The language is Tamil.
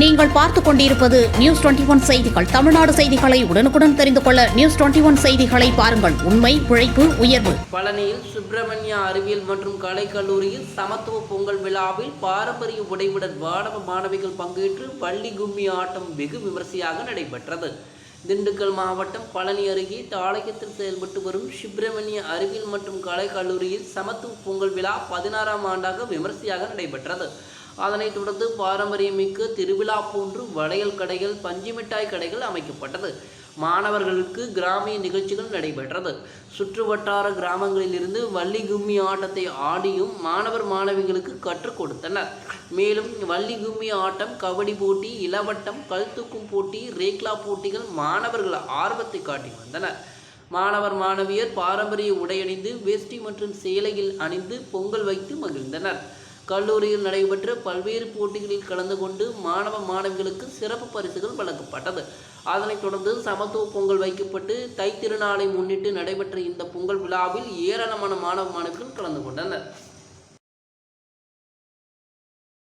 நீங்கள் பார்த்துக் கொண்டிருப்பது நியூஸ் டுவெண்டி ஒன் செய்திகள். தமிழ்நாடு செய்திகளை உடனுக்குடன் தெரிந்து கொள்ள நியூஸ் டுவெண்டி ஒன் செய்திகளை பாருங்கள். உண்மை உழைப்பு உயர்வு. பழனியில் சுப்பிரமணிய அறிவியல் மற்றும் கலை கல்லூரியில் சமத்துவ பொங்கல் விழாவில் பாரம்பரிய உடைவுடன் மாணவ மாணவிகள் பங்கேற்று பள்ளி கும்மி ஆட்டம் வெகு விமரிசையாக நடைபெற்றது. திண்டுக்கல் மாவட்டம் பழனி அருகே தாளையத்தில் செயல்பட்டு வரும் சுப்பிரமணிய அறிவியல் மற்றும் கலை கல்லூரியில் சமத்துவ பொங்கல் விழா பதினாறாம் ஆண்டாக விமரிசையாக நடைபெற்றது. அதனைத் தொடர்ந்து பாரம்பரியமிக்க திருவிழா போன்று வளையல் கடைகள் பஞ்சு மிட்டாய் கடைகள் அமைக்கப்பட்டது. மாணவர்களுக்கு கிராமிய நிகழ்ச்சிகள் நடைபெற்றது. சுற்று வட்டார கிராமங்களிலிருந்து வள்ளி கும்மி ஆட்டத்தை ஆடியும் மாணவர் மாணவிகளுக்கு கற்றுக் கொடுத்தனர். மேலும் வள்ளி கும்மி ஆட்டம் கபடி போட்டி இளவட்டம் கல் தூக்கும் போட்டி ரேக்லா போட்டிகள் மாணவர்கள் ஆர்வத்தை காட்டி வந்தனர் மாணவர் மாணவியர் பாரம்பரிய உடையணிந்து வேஷ்டி மற்றும் சேலையில் அணிந்து பொங்கல் வைத்து மகிழ்ந்தனர். கல்லூரியில் நடைபெற்ற பல்வேறு போட்டிகளில் கலந்து கொண்டு மாணவ மாணவிகளுக்கு சிறப்பு பரிசுகள் வழங்கப்பட்டது. அதனைத் தொடர்ந்து சமத்துவ பொங்கல் வைக்கப்பட்டு தைத்திருநாளை முன்னிட்டு நடைபெற்ற இந்த பொங்கல் விழாவில் ஏராளமான மாணவ மாணவிகள் கலந்து கொண்டனர்.